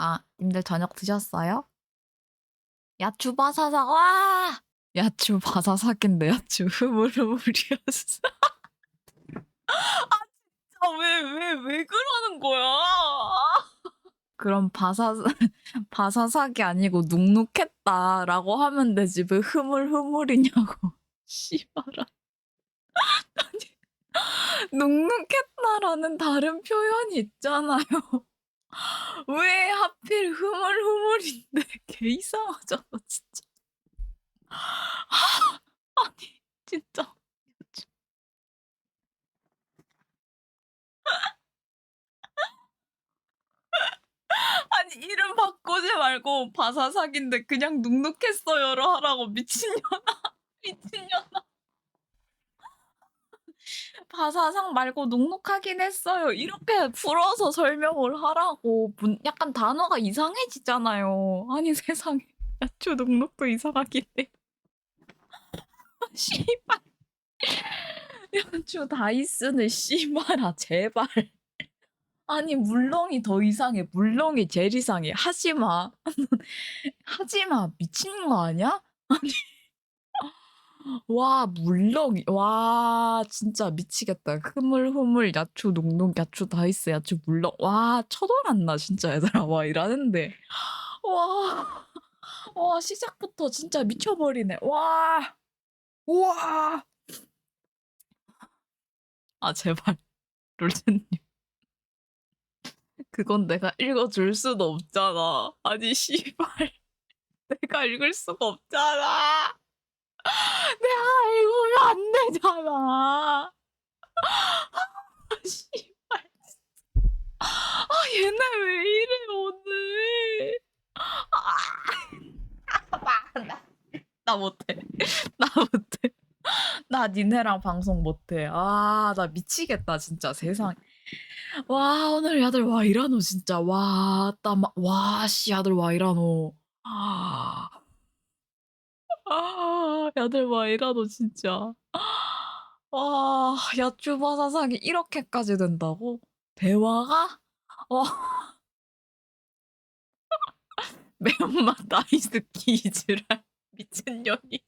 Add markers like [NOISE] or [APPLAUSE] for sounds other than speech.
아, 님들 저녁 드셨어요? 야추 바사삭 와! 야추 바사삭인데 야추 흐물흐물이었어. [LAUGHS] 아 진짜 왜 왜 왜 그러는 거야? 그럼 바사 바사삭이 아니고 눅눅했다라고 하면 되지 왜 흐물흐물이냐고. [LAUGHS] 씨발아. 아니 눅눅했다라는 다른 표현이 있잖아요. 왜 하필 흐물흐물인데 [LAUGHS] 개 이상하잖아 진짜. 아니 진짜. 아니 이름 바꾸지 말고 바사삭인데 그냥 눅눅했어요로 하라고 미친년아 [LAUGHS] 미친년아 바사삭 말고 눅눅하긴 했어요. 이렇게 풀어서 설명을 하라고 문- 약간 단어가 이상해지잖아요. 아니 [LAUGHS] 세상에. 야추 눅눅도 이상하긴 해. [LAUGHS] 씨발. [LAUGHS] 야추 다이스는 씨발아 제발. 아니 물렁이 더 이상해. 물렁이 제일 이상해. 하지마. 하지마. 미친 거 아니야? 아니 와 물렁이 와 진짜 미치겠다. 흐물흐물 야추 농농 야추 다이스 야추 물렁. 와 쳐돌았나 진짜 얘들아. 와 이러는데. 와, 와 시작부터 진짜 미쳐버리네. 와 우와. 아 제발. 롤체님. 그건 내가 읽어줄 수도 없잖아. 아니, 씨발. [LAUGHS] 내가 읽을 수가 없잖아. 내가 읽으면 안 되잖아. 아, 씨발. 아, 얘네 왜 이래, 오늘. 아, 나, 나, 나 못해. 나 못해. 나 니네랑 방송 못해. 아, 나 미치겠다, 진짜. 세상. 와 오늘 야들 와 이라노 진짜 와 따마 와 씨 야들 와 이라노 아, 아 야들 와 이라노 진짜. 와 야쭈바 사상이 이렇게까지 된다고? 대화가? 와 [LAUGHS] 매운맛 나이스 키즈랄 [LAUGHS] 미친년이